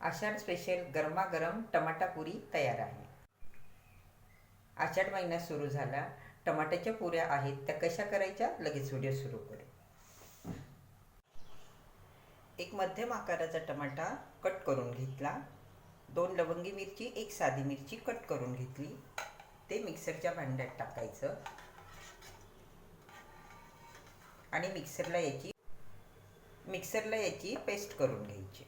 आषाढ special गरमागरम tomato पुरी तयार आहे. आषाढ महिना सुरू झाला. टमाट्याच्या पुऱ्या आहेत त्या कशा करायच्या? लगेच व्हिडिओ सुरू करू. एक मध्यम आकाराचा टमाटा कट करून घेतला. दोन लवंगी मिरची एक साधी मिरची कट करून घेतली. ते मिक्सरच्या भांड्यात टाकायचं. आणि मिक्सरला याची मिक्सरला याची पेस्ट करून घ्यायची.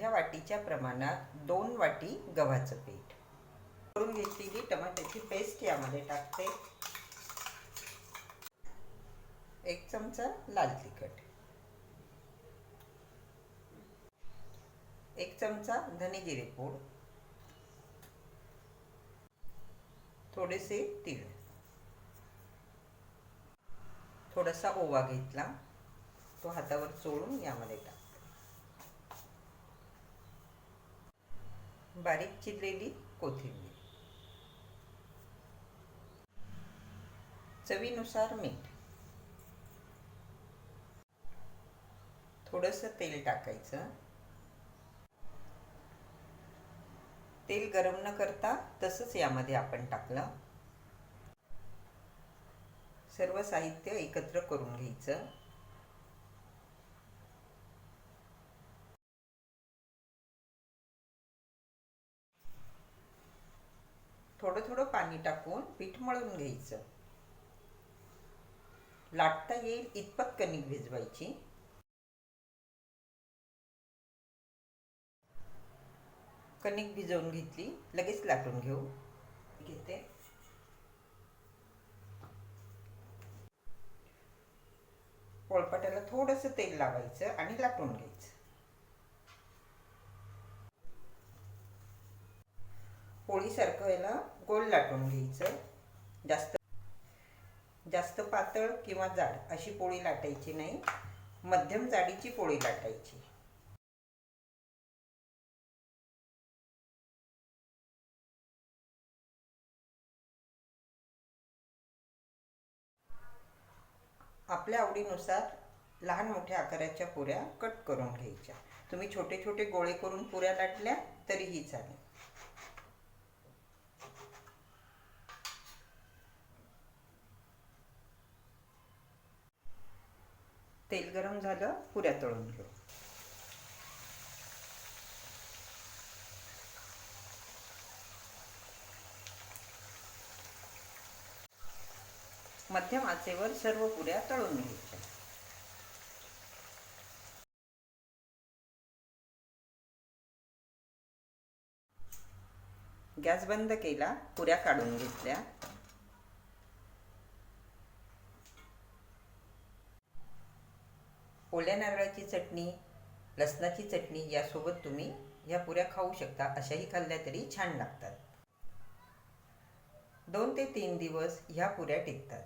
ह्या वाटीच्या प्रमाणात दोन वाटी गव्हाचं पीठ. करून घेतलेली टमाट्याची पेस्ट यामध्ये टाकते. एक चमचा लाल तिखट. एक चमचा धनेगिरे पूड. थोडेसे तीळ. थोडासा ओवा घेतला. तो हातावर चोळून यामध्ये टाक. बारीक चिरलेली कोथिंबीर. चवीनुसार मीठ. थोडंसं तेल टाकायचं. तेल गरम न करता तसंच यामध्ये आपण टाकलं. सर्व साहित्य एकत्र करून घ्यायचं. थोडं थोडं पाणी टाकून पीठ मळून घ्यायचं. लाटता येईल इतपत कणिक भिजवायची. कणिक भिजवून घेतली लगेच लाटून घेऊ. घेते. पोळपाट्याला थोडंसं तेल लावायचं आणि लाटून घ्यायचं. पोळीसारखं याला गोल लाटून घ्यायचं. जास्त जास्त पातळ किंवा जाड अशी पोळी लाटायची नाही. मध्यम जाडीची पोळी लाटायची. आपल्या आवडीनुसार लहान मोठ्या आकाराच्या पुऱ्या कट करून घ्यायच्या. तुम्ही छोटे छोटे गोळे करून पुऱ्या लाटल्या तरीही चालेल. तेल गरम झालं पुऱ्या तळून घेऊ. मध्यम आचेवर सर्व पुऱ्या तळून घ्यायच्या. गॅस बंद केला पुऱ्या काढून घेतल्या. ओल्या नारळाची चटणी लसणाची चटणी यासोबत तुम्ही ह्या पुऱ्या खाऊ शकता अशाही खाल्ल्या तरी छान लागतात. दोन ते तीन दिवस ह्या पुऱ्या टिकतात.